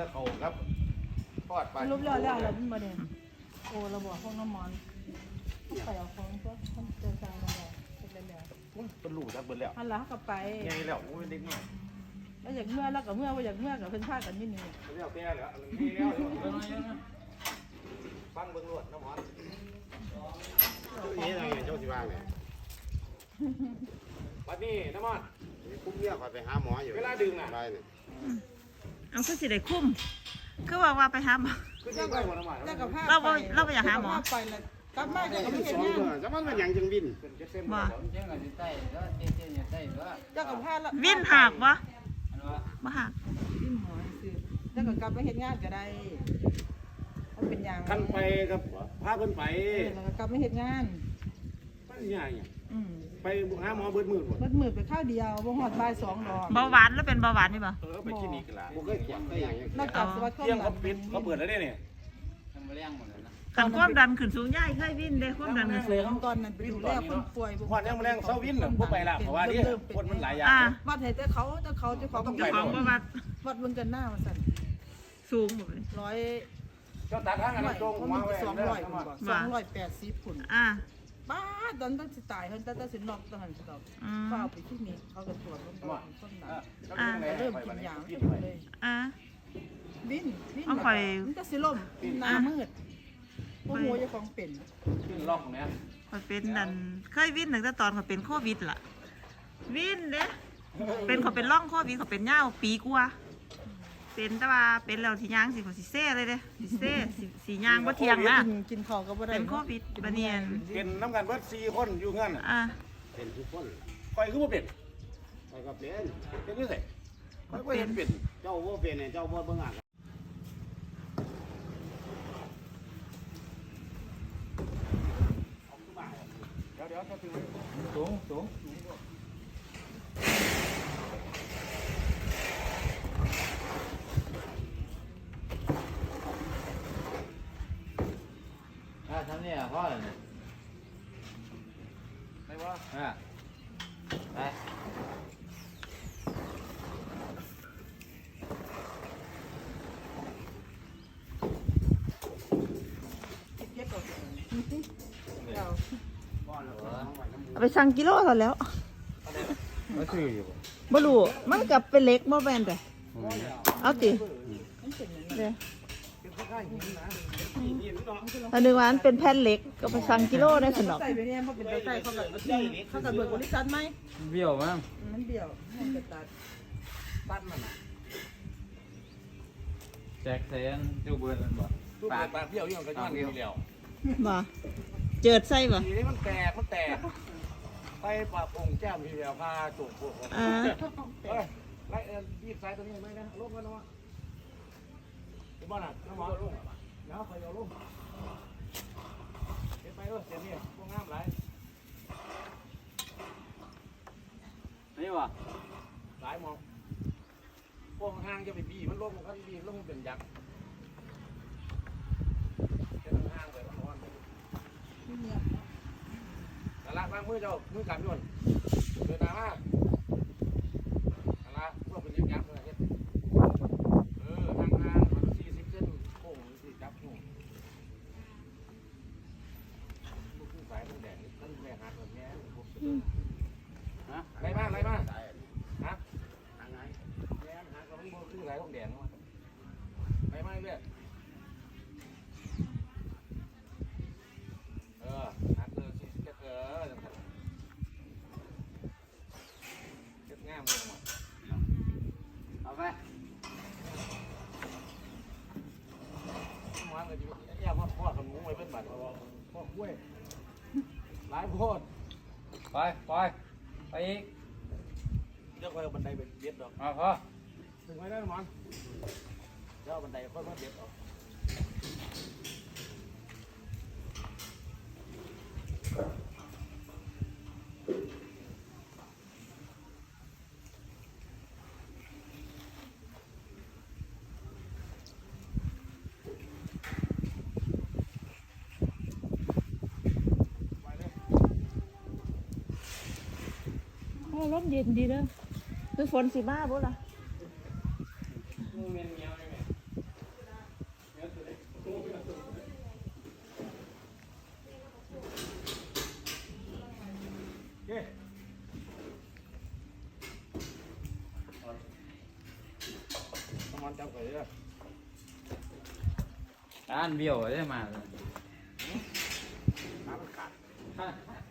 ถ้าเขารับทอดไปรูปแล้วแล้วแล้วมันมาเด่นโอ้ราบอกห้องน้ำมันไปเอาของก็ต้องเจอใจมาแล้วเป็นแล้วโอ้ยเป็นลูกจักเบิดแล้วหันหลกลับไปใหญ่แล้วโอ้ยเด็กน้อยแล้วอยากเมื่อแล้วกับเมื่อว่าอยากเมื่อกับเพิ่นพากันนี่นี่แล้วแต่แล้วนี่แล้วฟังเบิ่งรวดน้ำหอนนี่ไงเจ้าสิว่างเนี่ยบัดนี้น้ำมันคุ้มเนี่ยคอยไปหาหมออยู่ เวลาดื่มน่ะ เนี่ยเอาคือสิได้คุ้ม คือว่าว่าไปหาหมอ คือจังได๋บ่น้ำมันแล้วกับพาเราบ่เราบ่อยากหาหมอ ไปแล้วกลับมาจะก็ไม่เห็นสองงานเดือนจะมันเป็นหยังจังบินเป็นเจ็ดเส้นบ่เจ้าก็สิใต้แล้วเจ้าจะใต้แล้วเจ้ากับพาวินหักบ่อันว่าบ่หักวินหอซื้อแล้วก็กลับมาเห็นงานก็ได้มันเป็นอย่างคันไปกับพาเพิ่นไปเออแล้วก็กลับมาเห็นงาน มันใหญ่อะ อืมไปหาหมอเบิดมือพุ่นมืดมืดไปข้าวเดียวบ่ฮอดบ่ายสองดอกเบาหวานแล้วเป็นเบาหวานนี่บ่เออไปคลินิกกันล่ะบ่เคยกวดได้หยังนอกจากสวัสดิ์เที่ยงเขาปิดเขาเปิดแล้วเด้เนี่ยทำมาเลี้ยงหมดเลยนะกันความดันขึ้นสูงย่ายเคยวินเด้ความดันขึ้นสูงตอนนั้นไปดูแลคนป่วยพอดยังแรงเซาวินน่ะบ่ไปละเพราะว่านี่คนมันหลายอย่างอ่าวัดให้แต่เขาแต่เขาเจ้าของต้องไปเจ้าของบ่วัดวัดเบิ่งกันหน้าว่าซั่นสูงบ่เลยร้อยเจ้าตัดทางอันร้อนั้ยนตรงเขามามีไว้สองเด้อร้อยน้ำคุมัณนบอกสองร้อยแปดสิบคุณอ่า ป้าตอนต้องสิตายเพิ่นแต่แต่สินอกตอนนั้นสิดอกอืมเฝ้าไปที่นี่เขาก็ตรวจลงไปต้นนั้นอ่า ก็เริ่มกินยาไม่ได้เลยอ่าบินบินเอาข่อย มันจะสิล่มหน้ามืดพวกหัวเจ้าของเป็น ขึ้นล็อกเนี่ยข่อยเป็นดันเคยวินตั้งแต่ตอนเขาเป็นโควิดล่ะ วินเด้เป็นเขาเป็นร่องโควิดเขาเป็นยาวปีกว่า เป็นแต่ว่าเป็นแล้วที่ย่างสิเขาสิเซ่เลยเด้สิเซ่สิสิย่างบ่เที่ยงนะกินกินข้าวก็บ่ได้เป็นโควิดบัดเนียนเป็นน้ำกันเบิด4คนอยู่เงื่อนน่ะอ่าเป็นทุกคนข่อยคือบ่เป็นไปก็เป็นเป็นจังได๋ข่อยบ่เห็นเป็นเจ้าบ่เป็นเนี่ยเจ้าบ่เบิ่งอะเดี๋ยวเดี๋ยวถ้าถึงสูงสูงถ้าทำ เนี่ยพ่อเลยได้บ่อะไปเก็บเอาเอาเอาไปสั่งกิโลก่อนแล้วมาซื้ออยู่บ่บ่รู้มันกับเป็นเล็กบ่แม่นแต่เอาติเด้อ อันนึงว่าอันเป็นแผ่นเหล็กก็ไปสั่งกิโลได้สนอกใส่ไปเนี่ยเขาเป็นใส่เขาแบบเขากับเบิกบริษัทไหมเบี้ยวมั้งมันเบี้ยวมันจะตัดตัดมันน่ะแจกแสนจูเบิร์นบ่รูปปากเบี้ยวอยู่ก็ย้อนนี่แล้วบ่เจิดใส่บ่ทีนี้มันแตกมันแตกไปปะปงแก้มทีเดียวพาจุกพวกอ่าเอ้ยไล่เอ็นยีบสายตัวนี้ไหมนะลงกันนะวะที่ บ้านอะน้ำหมอลงเดี๋ยวคอยเอาลงเดี๋ยวไปเออเดี๋ยวนี้พวกงามหลายนี่วะหลายมองพวกห้างจะไปบีมันลงมันบีลงเป็นยักษ์เป็นห้างไปละครแต่ละบางมือเจ้ามือกำยนเดินหน้ามาต่ละพวกเป็นยักษ์เลยเออห่างห่างสี่สิบเซนโค้งสี่จับหูลูกผู้สายมันแดงนี่มันแม่หักแบบนี้ฮะอะไรบ้างอะไรบ้าง ตายอันนี้ ฮะ ทางไหน แม่หักเราไม่บอกชื่ออะไรของแดงวะไปไหมเว้ยเออหักเออสิเก็บเออจังซั่นเก็บง่ามเลยหมด เอาไป มาเลยจีแย่พ่อพ่อขนม ไว้เป็นบัตรพ่อพ่อกล้วยหลายโพดไปไปไปอีกเดี๋ยวคอยเอาบันไดไปเบียดดอกมาพ่อถึงไว้ได้หมอนเดี๋ยวเอาบันไดค่อยมาเบียดออก ให้ลมเย็นดีเด้อคือฝนสิบ้าบ่ล่ะมันจับไปเด้อด้านเบี้ยวได้มาเลยขาดขาด